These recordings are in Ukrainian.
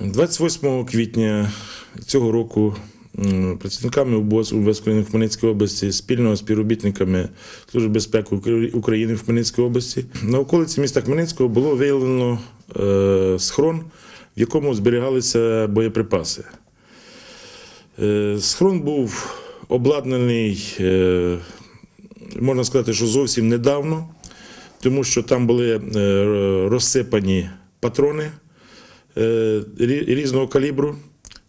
28 квітня цього року працівниками УБОС України в Хмельницькій області спільно з співробітниками Служби безпеки України в Хмельницькій області на околиці міста Хмельницького було виявлено е, схрон, в якому зберігалися боєприпаси. Е, Схрон був обладнаний, е, можна сказати, що зовсім недавно, тому що там були розсипані патрони різного калібру,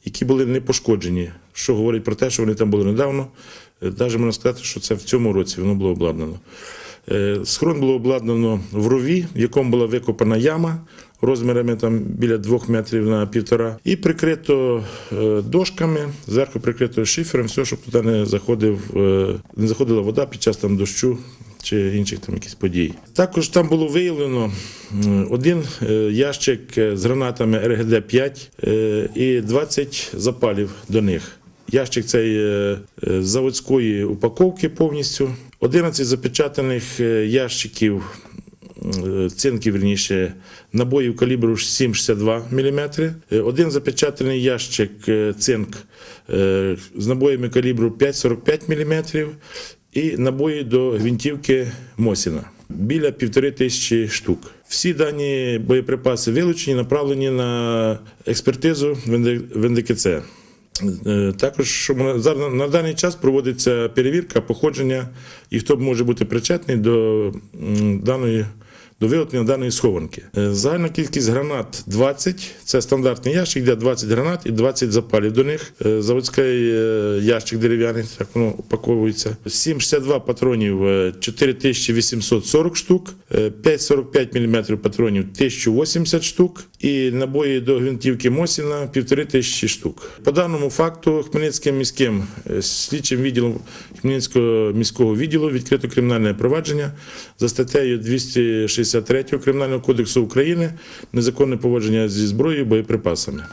які були не пошкоджені, що говорить про те, що вони там були недавно. Навіть можна сказати, що це в цьому році воно було обладнано. Е, Схрон було обладнано в рові, в якому була викопана яма розмірами там біля двох метрів на півтора, і прикрито е, дошками, зверху прикрито шифером, все, щоб туди не заходив, е, не заходила вода під час там дощу чи інших там якісь подій. Також там було виявлено один е, ящик е, з гранатами РГД-5 е, і 20 запалів до них. Ящик цей з заводської упаковки повністю. 11 запечатаних ящиків е, цинків, вірніше, набоїв калібру 7,62 мм. Один запечатаний ящик цинк з набоями калібру 5,45 мм і набої до гвинтівки Мосіна. Біля півтори тисячі штук. Всі дані боєприпаси вилучені, направлені на експертизу в НДКЦ. Е, Також на даний час проводиться перевірка походження і хто може бути причетний до даної. До виготовлення даної схованки. Е, Загальна кількість гранат 20. Це стандартний ящик, де 20 гранат і 20 запалів до них. Е, Заводський е, ящик дерев'яний, так воно упаковується. 7,62 патронів е, 4840 штук, е, 5,45 мм патронів 1080 штук і набої до гвинтівки Мосіна 1500 штук. По даному факту Хмельницьким міським е, слідчим відділом Хмельницького міського відділу відкрито кримінальне провадження за статтею 263 Кримінального кодексу України незаконне поводження зі зброєю боєприпасами.